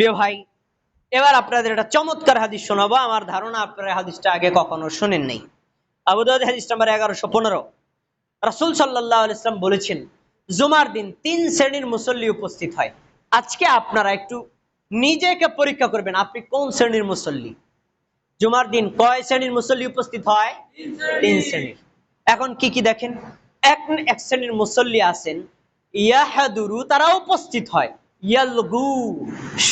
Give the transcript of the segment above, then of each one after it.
প্রিয় ভাই, এবার আপনাদের একটা চমৎকার হাদিস শোনাবো। আমার ধারণা আপনারা হাদিসটা আগে কখনো শোনেন নাই। আবুদাউদ হাদিস নাম্বার এগারোশো পনেরো। রাসুল সাল্লাহ ইসলাম বলেছেন, জুমার দিন তিন শ্রেণির মুসল্লি উপস্থিত হয়। আজকে আপনারা একটু নিজেকে পরীক্ষা করবেন, আপনি কোন শ্রেণির মুসল্লি? জুমার দিন কয় শ্রেণির মুসল্লি উপস্থিত হয়? তিন শ্রেণির। এখন কি কি দেখেন? এক এক শ্রেণির মুসল্লি আছেন, ইয়াহাদুরু তারা উপস্থিত হয়। ইয়ালগু,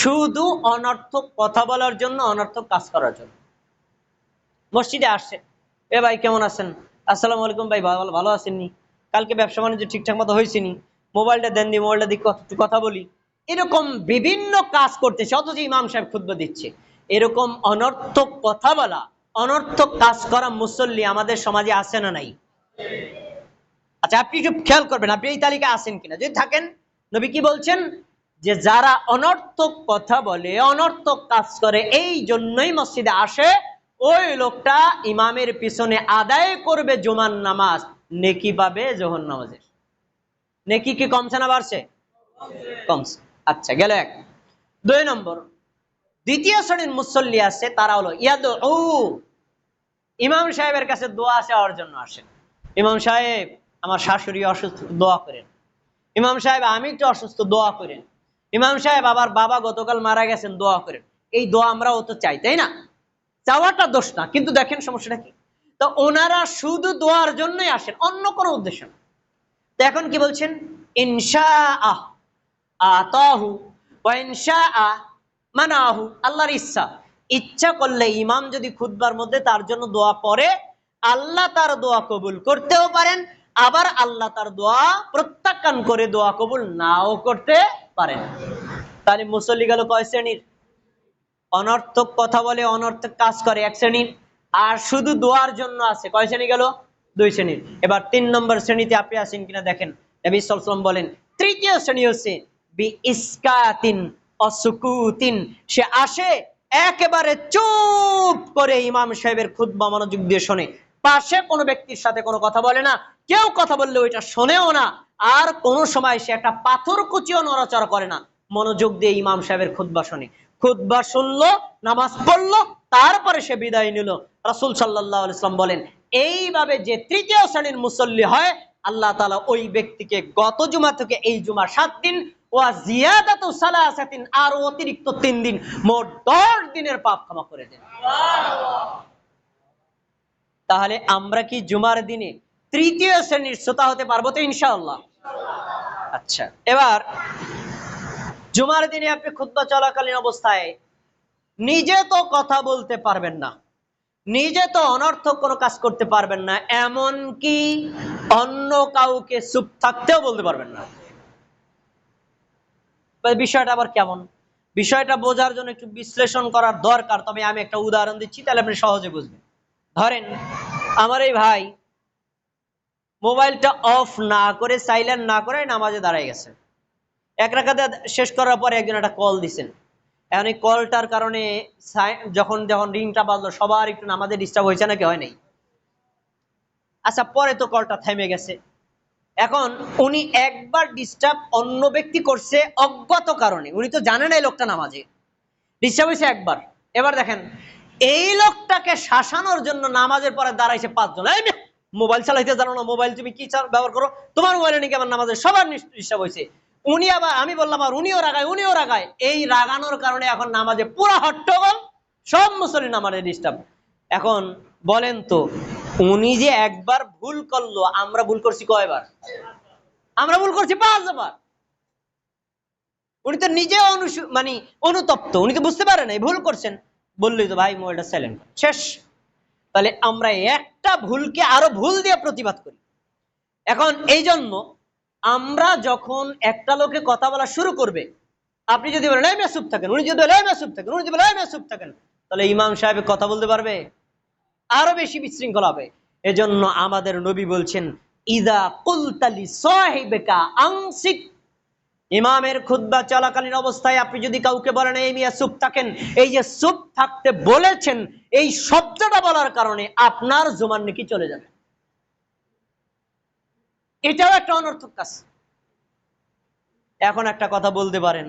শুধু অনর্থক কথা বলার জন্য অনর্থক কাজ করার জন্য। মসজিদে আসছেন এ ভাই কেমন আছেন? আসসালামু আলাইকুম ভাই, ভালো ভালো আছেননি? কালকে ব্যবসা বাণিজ্য ঠিকঠাক মতো হয়েছেনি মোবাইলটা দেন দি, মোবাইলটা দিকে কথা বলি। এরকম বিভিন্ন কাজ করতেছে, অথচ ইমাম সাহেব খুদ্ দিচ্ছে। এরকম অনর্থক কথা বলা, অনর্থক কাজ করা মুসল্লি আমাদের সমাজে আছে না নাই? আচ্ছা আপনি একটু খেয়াল করবেন, আপনি এই তালিকা আছেন কিনা? যদি থাকেন, নবী কি বলছেন? যে যারা অনর্থক কথা বলে, অনর্থক কাজ করে, এই জন্যই মসজিদে আসে, ওই লোকটা ইমামের পিছনে আদায় করবে জুমার নামাজ, নেকি পাবে জোহর নামাজের। নেকি কি কমছে না বাড়ছে? কমছে। আচ্ছা গেল এক। দুই নম্বর, দ্বিতীয় শ্রেণির মুসল্লি আছে, তারা হলো ইয়াদ ও ইমাম সাহেবের কাছে দোয়া চাওয়ার জন্য আসেন। ইমাম সাহেব, আমার শাশুড়ি অসুস্থ, দোয়া করেন। ইমাম সাহেব, আমি একটু অসুস্থ, দোয়া করেন। ইমাম সাহেব আবার বাবা গতকাল মারা গেছেন, দোয়া করেন। এই দোয়া আমরা ও তো চাই, তাই না? চাওয়াটা দোষ না, কিন্তু দেখেন সমস্যাটা কি? তো ওনারা শুধু দোয়ার জন্যই আসেন, অন্য কোনো উদ্দেশ্য না। তো এখন কি বলছেন? আহ আহ আল্লাহর ইচ্ছা। ইচ্ছা করলে ইমাম যদি খুদবার মধ্যে তার জন্য দোয়া করে আল্লাহ তার দোয়া কবুল করতেও পারেন, আবার আল্লাহ তার দোয়া প্রত্যাখ্যান করে দোয়া কবুল নাও করতে পারেন। তাহলে মুসল্লি গেল কয় শ্রেণির? অনর্থক কথা বলে অনর্থক কাজ করে এক শ্রেণির। আর শুধু দোয়ার জন্য আছে। কয় শ্রেণি গেল? দুই শ্রেণির। এবার তিন নম্বর শ্রেণীতে আপনি আছেন কিনা দেখেন। নবী বলেন, তৃতীয় শ্রেণি হচ্ছে সে আসে একেবারে চুপ করে ইমাম সাহেবের খুদ্া মনোযোগ দিয়ে শোনে। পাশে কোনো ব্যক্তির সাথে কোনো কথা বলে না। কেউ কথা বললে ওইটা শোনেও না। আর কোনো সময় সে একটা পাথর কুচিও নড়াচড়া করে না। মনোযোগ দিয়ে ইমাম সাহেবের খুদ্া শোনে। খুদ্া শুনলো, নামাজ পড়ল, তারপরে সে বিদায় নিল। রাসুল সাল্লাহ ইসলাম বলেন, এইভাবে যে তৃতীয় শ্রেণির মুসল্লি হয়, আল্লাহ তালা ওই ব্যক্তিকে গত জুমা থেকে এই জুমা সাত দিন, ওয়া জিয়াদাতু আর অতিরিক্ত তিন দিন, মোট দশ দিনের পাপ ক্ষমা করে দেন। তাহলে আমরা কি জুমার দিনে তৃতীয় শ্রেণির শ্রোতা হতে পারব তো ইনশাআল্লাহ? আচ্ছা এবার জুমার দিনে আপনি খুদ্া চলাকালীন অবস্থায় নিজে তো কথা বলতে পারবেন না, নিজে তো অনর্থক কোনো কাজ করতে পারবেন না এমন কি অন্য কাউকে চুপ থাকতেও বলতে পারবেন না। বিষয়টা আবার কেমন? বিষয়টা বোঝার জন্য একটু বিশ্লেষণ করার দরকার, তবে আমি একটা উদাহরণ দিচ্ছি, তাহলে আপনি সহজে বুঝবেন। ধরেন, আমার এই ভাই মোবাইলটা অফ না করে সাইলেন্ট না করে নামাজে দাঁড়ায় গেছে। এক রাখাতে শেষ করার পরে একজন একটা কল দিছেন। এখন এই কলটার কারণে যখন যখন রিংটা বাজলো, সবার একটু নামাজে ডিস্টার্ব হয়েছে নাকি? হয় নাই। আচ্ছা পরে তো কলটা থেমে গেছে। এখন উনি একবার ডিস্টার্ব অন্য ব্যক্তি করছে অজ্ঞাত কারণে। উনি তো জানেন এই লোকটা নামাজে। ডিস্টার্ব হয়েছে একবার। এবার দেখেন এই লোকটাকে শাসানোর জন্য নামাজের পরে দাঁড়াইছে পাঁচজন। মোবাইল চালাইতে জানো না, মোবাইল তুমি কি ব্যবহার করো? তোমার মোবাইলে নাকি আমার নামাজের সবার ডিস্টার্ব হয়েছে উনি আবার, আমি বললাম, আর উনিও রাগায় উনিও রাগায়। এই রাগানোর কারণে এখন নামাজে পুরো হট্টগোল, সব মুসলিম নামাজে ডিস্টার্ব। এখন বলেন তো, উনি যে একবার ভুল করল, আমরা ভুল করছি কয়বার? আমরা ভুল করছি পাঁচবার। উনি তো নিজে অনুসু মানে অনুতপ্ত, উনি তো বুঝতে পারেন ভুল করছেন। বললেই তো ভাই মোবাইলটা সাইলেন্ট শেষ। তাহলে আমরা একটা ভুলকে আরও ভুল দিয়ে প্রতিবাদ করি। এখন এই জন্য আমরা যখন একটা লোকে কথা বলা শুরু করবে, আপনি যদি বলেন মেসুপ থাকেন। উনি যদি বলেন মেসুপ থাকেন। উনি যদি বলেন মেসুপ থাকেন। তাহলে ইমাম সাহেব কথা বলতে পারবে? আরও বেশি বিশৃঙ্খল হবে। এজন্য আমাদের নবী বলছেন, ইদা কুলতালি সাহেবেকা আংসিক ইমামের খুদ্া চলাকালীন অবস্থায় আপনি যদি কাউকে বলেন, এই মিয়া চুপ থাকেন। এই যে চুপ থাকতে বলেছেন, এই শব্দটা বলার কারণে আপনার জমান নাকি চলে যাবে। এটাও একটা অনর্থক কাজ। এখন একটা কথা বলতে পারেন।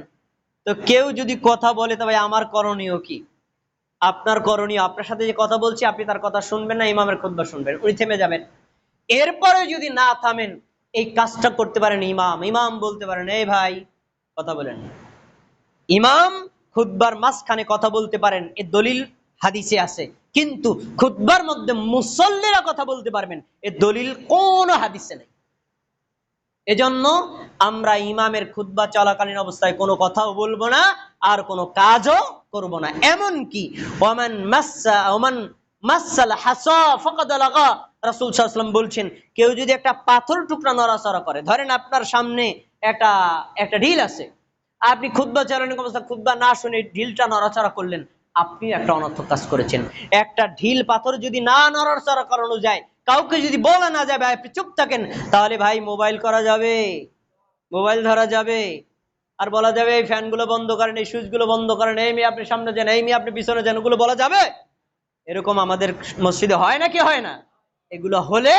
তো কেউ যদি কথা বলে, তবে আমার করণীয় কি? আপনার করণীয়, আপনার সাথে যে কথা বলছি, আপনি তার কথা শুনবেন না, ইমামের খুদ্া শুনবেন, উনি থেমে যাবেন। এরপরে যদি না থামেন এই কাজটা করতে পারেন ইমাম। ইমাম বলতে পারেন, এই ভাই, কথা বলেন। ইমাম খুদ্বার মাঝখানে কথা বলতে পারেন এ দলিল হাদিসে আছে। কিন্তু খুদ্বার মধ্যে মুসল্লিরা কথা বলতে পারবেন এ দলিল কোন হাদিসে নেই। এজন্য আমরা ইমামের খুদ্া চলাকালীন অবস্থায় কোনো কথাও বলব না, আর কোনো কাজও করব না। এমন কি ওমান মাসা ওমান মাসাল হাসা, ফকাদ লাগা। রাসূল বলছেন, কেউ যদি একটা পাথর টুকরা নড়াচড়া করে, ধরেন আপনার সামনে একটা একটা ঢিল আছে, আপনি খুদ্া চালানি অবস্থা খুদ্া না শুনে ঢিলটা নড়াচড়া করলেন, আপনি একটা অনর্থক কাজ করেছেন। একটা ঢিল পাথর যদি না নড়াচড়া করানো যায়, কাউকে যদি বলা না যাবে আপনি চুপ থাকেন, তাহলে ভাই মোবাইল করা যাবে, মোবাইল ধরা যাবে, আর বলা যাবে এই ফ্যানগুলো বন্ধ করেন, এই সুইচগুলো বন্ধ করেন, এই মেয়ে আপনি সামনে যান, এই মেয়ে আপনি পিছনে যান, ওগুলো বলা যাবে? এরকম আমাদের মসজিদে হয় নাকি হয় না? এগুলো হলে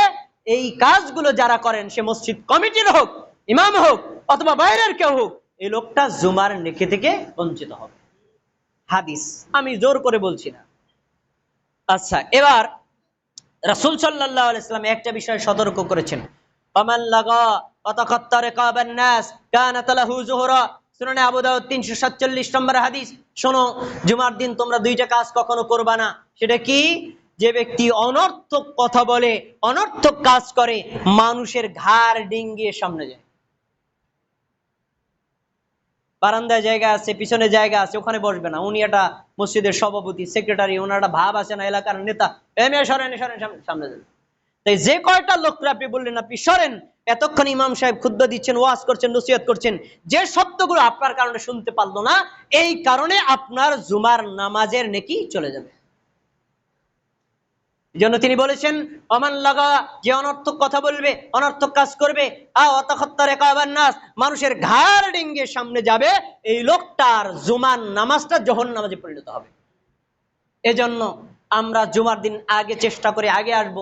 এই কাজগুলো যারা করেন, সে মসজিদ কমিটির হোক, ইমাম হোক, অথবা বাইরের কেউ হোক, এই লোকটা জুমার নেকি থেকে বঞ্চিত হবে। হাদিস, আমি জোর করে বলছি না। আচ্ছা এবার রাসূল আলাইহি একটা বিষয় সতর্ক করেছেন। ফামান লাগা ওয়াতাকাত্তা রিকাবান নাস, কানাত লাহু সুনানে আবু দাউদ 347 নম্বর হাদিস। শোনো, জুমার দিন তোমরা দুইটা কাজ কখনো করবা না। সেটা কি? যে ব্যক্তি অনর্থক কথা বলে, অনর্থক কাজ করে, মানুষের ঘাড় ডিঙ্গিয়ে সামনে যায়। বারান্দায় জায়গা আছে, পিছনে জায়গা আছে, ওখানে বসবে না। উনি একটা মসজিদের সভাপতি, সেক্রেটারি, ওনার একটা ভাব আছে না, এলাকার নেতা। এম সরেন সরেন সামনে- যান। তাই যে কয়টা লোকরা আপনি বললেন আপনি, সরেন, এতক্ষণ ইমাম সাহেব ক্ষুদ্র দিচ্ছেন, ওয়াজ করছেন, নসিহত করছেন, যে শব্দগুলো আপনার কারণে শুনতে পারল না, এই কারণে আপনার জুমার নামাজের নেকি চলে যাবে। জন্য তিনি বলেছেন, অমান লাগা, যে অনর্থক কথা বলবে, অনর্থক কাজ করবে নাস মানুষের ঘাড় ডিঙ্গে সামনে যাবে, এই লোকটার জুমার নামাজটা জহন নামাজে পরিণত হবে। এজন্য আমরা জুমার দিন আগে চেষ্টা করে আগে আসব।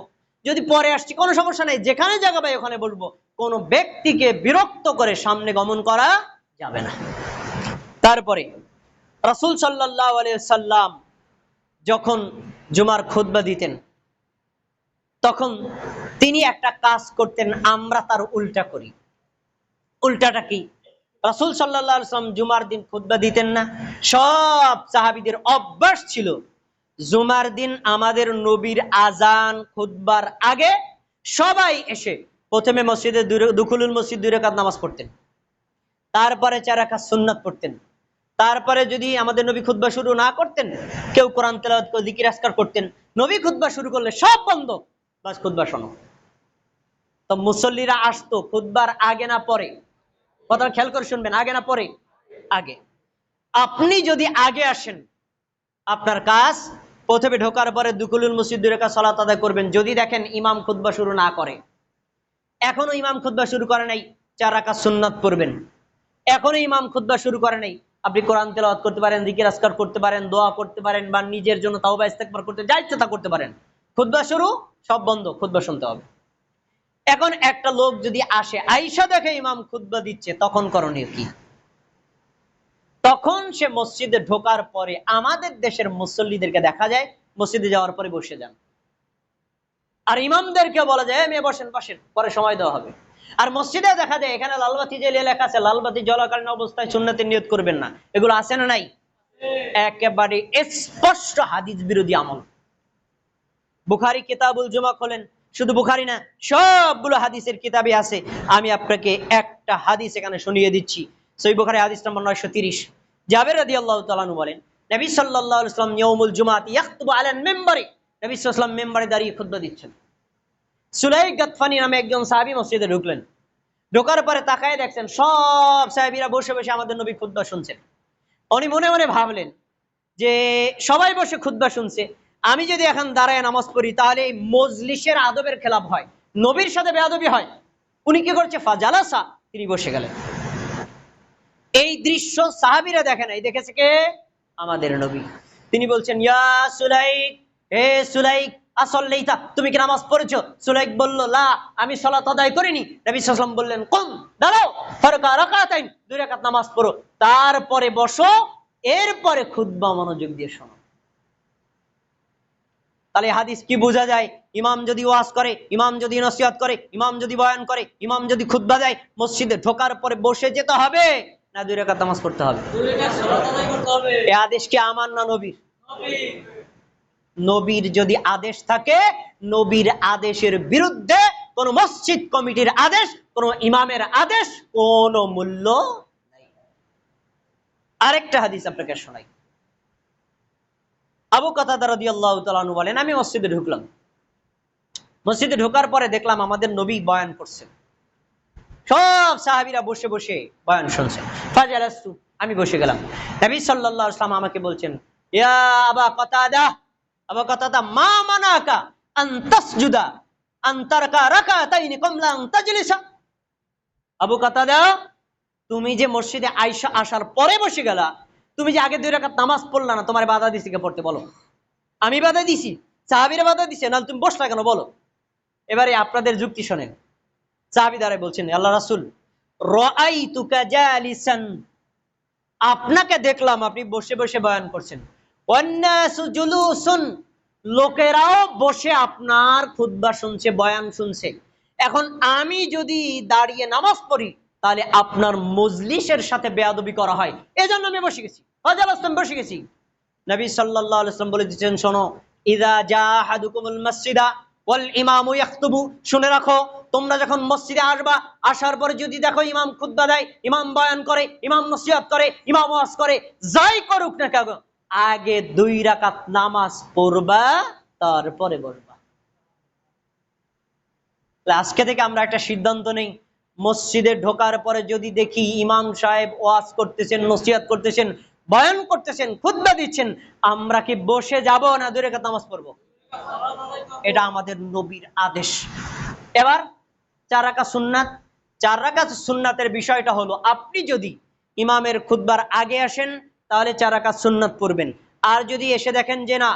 যদি পরে আসছি, কোনো সমস্যা নেই, যেখানে জায়গা পাই ওখানে বলব কোনো ব্যক্তিকে বিরক্ত করে সামনে গমন করা যাবে না। তারপরে রাসূল সাল্লাল্লাহু আলাইহি সাল্লাম যখন জুমার খুতবা দিতেন তখন তিনি একটা কাজ করতেন, আমরা তার উল্টা করি। উল্টাটা কি? রাসূল সাল্লাম জুমার দিন খুতবা দিতেন না। সব সাহাবীদের অভ্যাস ছিল, জুমার দিন আমাদের নবীর আজান খুতবার আগে সবাই এসে প্রথমে মসজিদে দুখুলুল মসজিদ দুই রাকাত নামাজ পড়তেন। তারপরে চার রাকাত সুন্নাত পড়তেন। তারপরে যদি আমাদের নবী খুতবা শুরু না করতেন, কেউ কোরআন তেলাওয়াত আসকার করতেন, নবী খুতবা শুরু করলে সব বন্ধ। বাস শোনো। তো মুসল্লিরা আসতো আগে না পরে? কথা খেয়াল করে শুনবেন, আগে না পরে? আগে। আপনি যদি আগে আসেন, আপনার কাজ প্রথমে ঢোকার পরে দুকুলুল সলাত আদায় করবেন। যদি দেখেন ইমাম খুতবা শুরু না করে। এখনও ইমাম খুতবা শুরু করে নাই, চার রাকাত সুন্নাত পড়বেন। এখনও ইমাম খুতবা শুরু করে নাই। আপনি কোরআন তেলাওয়াত করতে পারেন, জিকির আসকার করতে পারেন, দোয়া করতে পারেন, বা নিজের জন্য তাওবা ইস্তেগফার করতে যা তা করতে পারেন। খুতবা শুরু, সব বন্ধ, খুতবা শুনতে হবে। এখন একটা লোক যদি আসে, আইসা দেখে ইমাম খুতবা দিচ্ছে, তখন করণীয় কি? তখন সে মসজিদে ঢোকার পরে আমাদের দেশের মুসল্লিদেরকে দেখা যায়, মসজিদে যাওয়ার পরে বসে যান। আর ইমামদেরকে বলা যায় "এই মেয়ে, বসেন বসেন, পরে সময় দেওয়া হবে। আর মসজিদে দেখা যায়, এখানে লালবাতি জ্বালিয়ে লেখা আছে, লালবাতি জলাকালীন অবস্থায় সুন্নতের নিয়ত করবেন না। এগুলো আছে না নাই? একেবারে স্পষ্ট হাদিস বিরোধী আমল। বুখারি কিতাবুল জুমা খোলেন। শুধু বুখারি না, সবগুলো হাদিসের কিতাবে আছে। আমি আপনাকে একটা হাদিস এখানে শুনিয়ে দিচ্ছি। সই বুখারি হাদিস নম্বর নয়শো তিরিশ। জাবের রাদি আল্লাহ তালানু বলেন, নবী সাল্লাহ ইসলাম নিয়মুল জুমাত ইয়াকতুবু আলান মেম্বারে। নবী সাল্লাম মেম্বারে দাঁড়িয়ে খুদ্া দিচ্ছেন। সুলাই গাতফানি নামে একজন সাহাবী মসজিদে ঢুকলেন। ঢোকার পরে তাকায় দেখছেন সব সাহেবীরা বসে বসে আমাদের নবী খুদ্া শুনছেন। উনি মনে মনে ভাবলেন যে সবাই বসে খুদ্া শুনছে। আমি যদি এখন দাঁড়ায় নামাজ পড়ি, তাহলে এই মজলিসের আদবের খেলাপ হয়। নবীর সাথে বেয়াদবি হয়। উনি কি করছে? ফাজালাসা, তিনি বসে গেলেন। এই দৃশ্য সাহাবিরা দেখে নাই, দেখেছে কে? আমাদের নবী। তিনি বলছেন, ইয়া সুলাইক, হে সুলাইক, আসল্লেইতা, তুমি কি নামাজ পড়েছো? সুলাইক বলল, লা, আমি সলাত আদায় করিনি। নবী সাল্লাম বললেন, কম, দাঁড়াও, ফারকা রাকাতাইন, দুই রাকাত নামাজ পড়ো। তারপরে বসো, এরপরে খুতবা মনোযোগ দিয়ে শোনো। তাহলে হাদিস কি বোঝা যায়? ইমাম যদি ওয়াজ করে ইমাম যদি নসিহত করে ইমাম যদি বয়ান করে ইমাম যদি খুতবা দেয় মসজিদে ঢোকার পরে বসে যেতে হবে না দুই রাকাত নামাজ পড়তে হবে? এ আদেশ কি আমার না নবীর। নবীর যদি আদেশ থাকে নবীর আদেশের বিরুদ্ধে কোন মসজিদ কমিটির আদেশ কোন ইমামের আদেশ কোন মূল্য নাই। আরেকটা হাদিস আপনাকে শোনাই। আবু কথা রাদিয়াল্লাহু তাআলা আনহু বলেন, আমি মসজিদে ঢুকলাম। মসজিদে ঢোকার পরে দেখলাম আমাদের নবী বয়ান করছেন। সব সাহাবীরা বসে বসে বয়ান শুনছেন। আমি বসে গেলাম। নবী সাল্লাল্লাহু আলাইহি ওয়াসাল্লাম আমাকে বলছেন, ইয়া আবা কাতাদা আবা কাতাদা, মা মানাকা আন তাসজুদা, আন তারকা কমলা আন আবু কাতাদা, তুমি যে মসজিদে আইসা আসার পরে বসে গেলা তুমি যে আগে দুই রাকাত নামাজ পড়লা না, তোমার বাধা দিছি কে পড়তে, বলো। আমি বাধা দিছি, সাহাবিরা বাধা দিছে না তুমি বসলা কেন, বলো। এবারে আপনাদের যুক্তি শোনেন। সাহাবি দ্বারা বলছেন আল্লাহ রাসুল আপনাকে দেখলাম, আপনি বসে বসে বয়ান করছেন। লোকেরাও বসে আপনার খুতবা শুনছে, বয়ান শুনছে। এখন আমি যদি দাঁড়িয়ে নামাজ পড়ি তাহলে আপনার মজলিসের সাথে বেয়াদবি করা হয়। এজন্য আমি বসে গেছি। হজাল আসলাম, বসে গেছি। নবী সাল্লাল্লাহু আলাইহি ওয়াসাল্লাম বলে দিচ্ছেন শোনো, ইদা জাহাদুকুমুল মসজিদা ওয়াল ইমামু ইয়াখতুবু। শুনে রাখো, তোমরা যখন মসজিদে আসবা, আসার পরে যদি দেখো ইমাম খুতবা দেয়, ইমাম বয়ান করে, ইমাম নসিহত করে, ইমাম ওয়াজ করে, যাই করুক না কেন, আগে দুই রাকাত নামাজ পড়বা, তারপরে বলবা আজকে থেকে আমরা একটা সিদ্ধান্ত নেই মসজিদে ঢোকার পরে যদি দেখি ইমাম সাহেব ওয়াজ করতেছেন, নসিহত করতেছেন, বয়ান করতেছেন খুদ্া দিচ্ছেন, আমরা কি বসে যাব না রেখাত নামাজ পড়ব? এটা আমাদের নবীর আদেশ। এবার চার রাকা সুন্নাত। চার রাকা সুন্নাতের বিষয়টা হলো, আপনি যদি ইমামের খুতবার আগে আসেন, তাহলে চার রাকা সুন্নাত পড়বেন। আর যদি এসে দেখেন যে না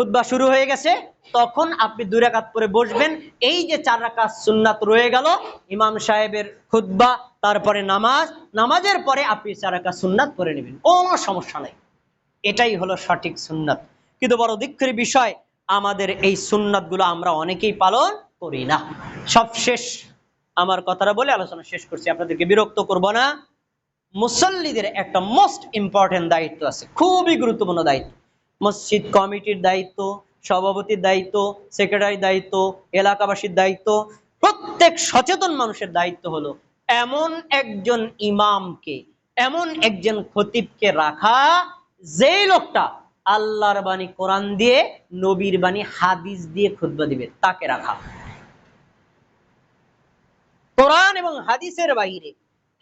খুতবা শুরু হয়ে গেছে। তখন আপনি দুই রাকাত পরে বসবেন। এই যে চার রাকাত সুন্নাত রয়ে গেল, ইমাম সাহেবের খুতবা, তারপরে নামাজ। নামাজের পরে আপনি চার রাকাত সুন্নাত পরে নেবেন। কোনো সমস্যা নেই। এটাই হলো সঠিক সুন্নাত। কিন্তু বড় দুঃখের বিষয়, আমাদের এই সুন্নাতগুলো আমরা অনেকেই পালন করি না। সব শেষ। আমার কথাটা বলে আলোচনা শেষ করছি। আপনাদেরকে বিরক্ত করব না। মুসল্লিদের একটা মোস্ট ইম্পর্টেন্ট দায়িত্ব আছে। খুবই গুরুত্বপূর্ণ দায়িত্ব। মসজিদ কমিটির দায়িত্ব, সভাপতির দায়িত্ব সেক্রেটারির দায়িত্ব, এলাকাবাসীর দায়িত্ব, প্রত্যেক সচেতন মানুষের দায়িত্ব হলো এমন একজন ইমামকে, এমন একজন খতিবকে রাখা যেই লোকটা আল্লাহর বাণী কোরআন দিয়ে, নবীর বাণী হাদিস দিয়ে খুতবা দিবে, তাকে রাখা। কোরআন এবং হাদিসের বাইরে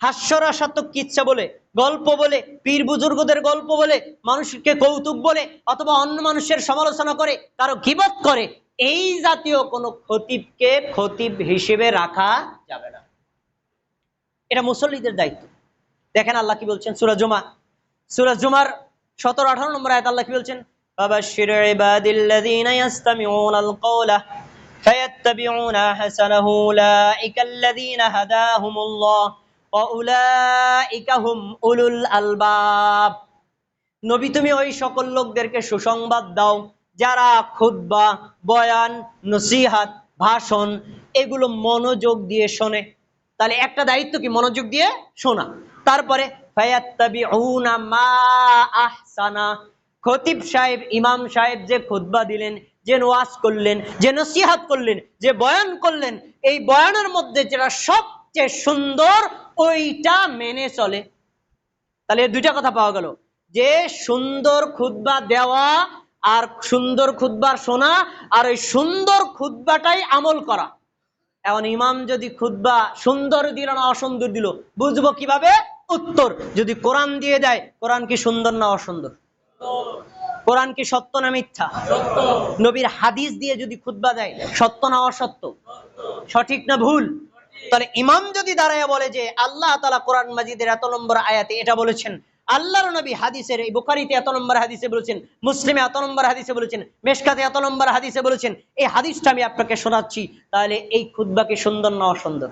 হাস্যরসাত্মক কিচ্ছা বলে গল্প বলে পীর বুজুর্গদের গল্প বলে মানুষকে কৌতুক বলে অথবা অন্য মানুষের সমালোচনা করে কারো গিবত করে এই জাতীয় কোনো খতিবকে খতিব হিসেবে রাখা যাবে না এটা মুসল্লিদের দায়িত্ব দেখেন আল্লাহ কি বলছেন সুরাজ জুমা সুরাজ জুমার সতেরো আঠারো নম্বর আয়াত আল্লাহ কি বলছেন فبشر عبادي الذين يستمعون القول فيتبعون حسنه أولئك الذين هداهم الله আলবাব। নবী, তুমি ওই সকল লোকদেরকে সুসংবাদ দাও, যারা খুদ্া বয়ান, নসিহাত, ভাষণ, এগুলো মনোযোগ দিয়ে শোনে। তাহলে একটা দায়িত্ব কি? মনোযোগ দিয়ে শোনা। তারপরে খতিব সাহেব, ইমাম সাহেব যে খুদ্া দিলেন, যে নোয়াজ করলেন, যে নসিহাত করলেন, যে বয়ান করলেন, এই বয়ানের মধ্যে যেটা সবচেয়ে সুন্দর ওইটা মেনে চলে। তাহলে দুইটা কথা পাওয়া গেল। যে সুন্দর খুতবা দেওয়া আর সুন্দর খুতবার শোনা আর ওই সুন্দর খুতবাটাই আমল করা। এখন ইমাম যদি খুতবা সুন্দর দিল না অসুন্দর দিল বুঝব কীভাবে? উত্তর যদি কোরআন দিয়ে দেয় কোরআন কি সুন্দর না অসুন্দর? কোরআন কি সত্য না মিথ্যা? নবীর হাদিস দিয়ে যদি খুতবা দেয় সত্য না অসত্য? সঠিক না ভুল? তাহলে ইমাম যদি দাঁড়ায় বলে যে আল্লাহ তালা কোরআন মাজিদের এত নম্বর আয়াতে এটা বলেছেন, আল্লাহর নবী হাদিসের, এই বুখারিতে এত নম্বর হাদিসে বলেছেন, মুসলিমে এত নম্বর হাদিসে বলেছেন, মেশকাতে এত নম্বর হাদিসে বলেছেন, এই হাদিসটা আমি আপনাকে শোনাচ্ছি, তাহলে এই খুদ্বাকে সুন্দর না অসুন্দর?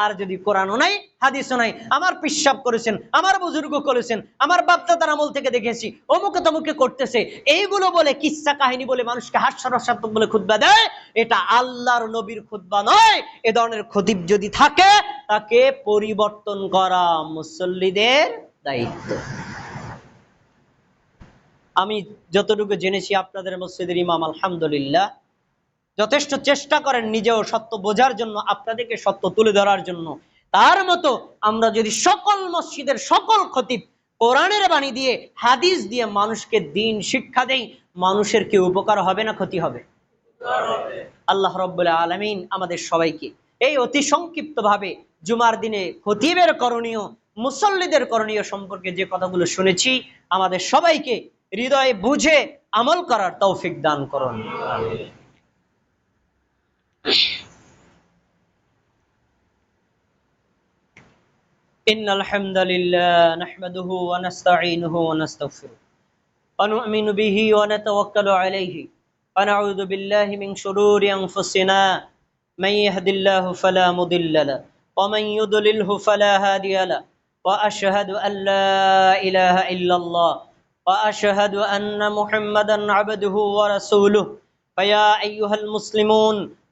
আর যদি কোরআনও নাই, হাদিসও নাই, আমার পিসাব করেছেন, আমার বুজুর্গ করেছেন, আমার বাপদাদার আমল থেকে দেখেছি, অমুকে তমুকে করতেছে, এইগুলো বলে কিচ্ছা কাহিনী বলে মানুষকে হাস্যরসাত্মক বলে খুদ্া দেয়? এটা আল্লাহর নবীর খুদ্া নয়। এ ধরনের খতিব যদি থাকে, তাকে পরিবর্তন করা মুসল্লিদের দায়িত্ব। আমি যতটুকু জেনেছি আপনাদের মসজিদের ইমাম, আলহামদুলিল্লাহ যথেষ্ট চেষ্টা করেন নিজেও সত্য বোঝার জন্য, আপনাদেরকে সত্য তুলে ধরার জন্য। তার মতো আমরা যদি সকল মসজিদের সকল খতিব কোরআনের বাণী দিয়ে, হাদিস দিয়ে মানুষকে দিন শিক্ষা দেই, মানুষের কি উপকার হবে না ক্ষতি হবে? আল্লাহ রব্বুল্লাহ আলমিন আমাদের সবাইকে এই অতি সংক্ষিপ্ত ভাবে জুমার দিনে খতিবের করণীয়, মুসল্লিদের করণীয় সম্পর্কে যে কথাগুলো শুনেছি, আমাদের সবাইকে হৃদয়ে বুঝে আমল করার তৌফিক দান করুন। إن الحمد لله نحمده ونستعينه ونستغفره. ونؤمن به ونتوكل عليه. ونعوذ بالله من شرور أنفسنا. من يهد الله فلا مضل له. ومن يضلله فلا هادي له. وأشهد أن لا إله إلا الله. وأشهد أن محمدا عبده ورسوله. فيا أيها المسلمون